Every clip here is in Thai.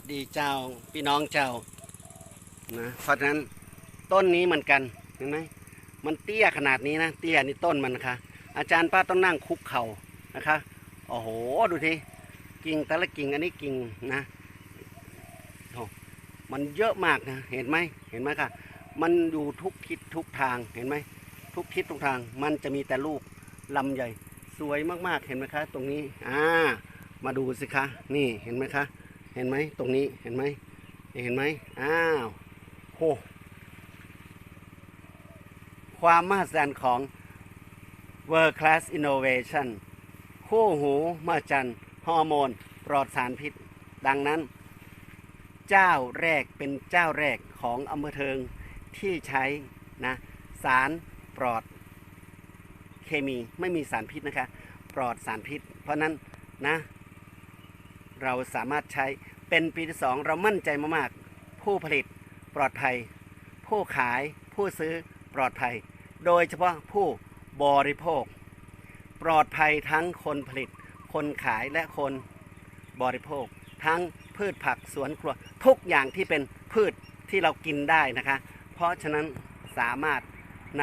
สดีเจ้าพี่น้องเจ้านะเพราะฉะนั้นต้นนี้เหมือนกันเห็นไหมมันเตี้ยขนาดนี้นะเตี้ยนี่ต้นมันนะคะ อาจารย์ป้าต้องนั่งคุกเข่านะคะโอ้โหดูทีกิ่งแต่ละกิ่งอันนี้กิ่งนะโอ้มันเยอะมากนะเห็นไหมเห็นไหมคะมันอยู่ทุกทิศทุกทางเห็นไหมทุกทิศทุกทาง มันจะมีแต่ลูกลำใหญ่ สวยมากๆเห็นไหมคะ ตรงนี้อ่ามาดูสิคะ นี่เห็นไหมคะ เห็นไหมตรงนี้เห็นไหมเห็นไหมอ้าวโหความมหัศจรรย์ของ World Class Innovation คู่หูมาจันฮอร์โมนปลอดสารพิษ ดังนั้น เจ้าแรกเป็นเจ้าแรกของอำเภอเทิงที่ใช้นะสารปลอดเคมีไม่มีสารพิษนะคะ ปลอดสารพิษ เพราะนั้นนะ เราสามารถใช้เป็นปีที่สองเรามั่นใจมากๆ ผู้ผลิตปลอดภัย ผู้ขายผู้ซื้อปลอดภัย โดยเฉพาะผู้บริโภค ปลอดภัยทั้งคนผลิต คนขายและคนบริโภค ทั้งพืชผักสวนครัวทุกอย่างที่เป็นพืชที่เรากินได้นะคะ เพราะฉะนั้นสามารถน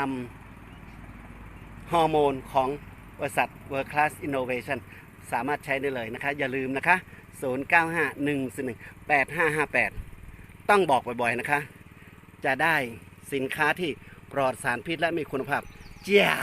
ำฮอร์โมนของบริษัท World Class Innovation สามารถใช้ได้เลยนะคะ อย่าลืมนะคะ 0951418558 ต้องบอกบ่อยๆนะคะ จะได้สินค้าที่ปลอดสารพิษและมีคุณภาพเจ้า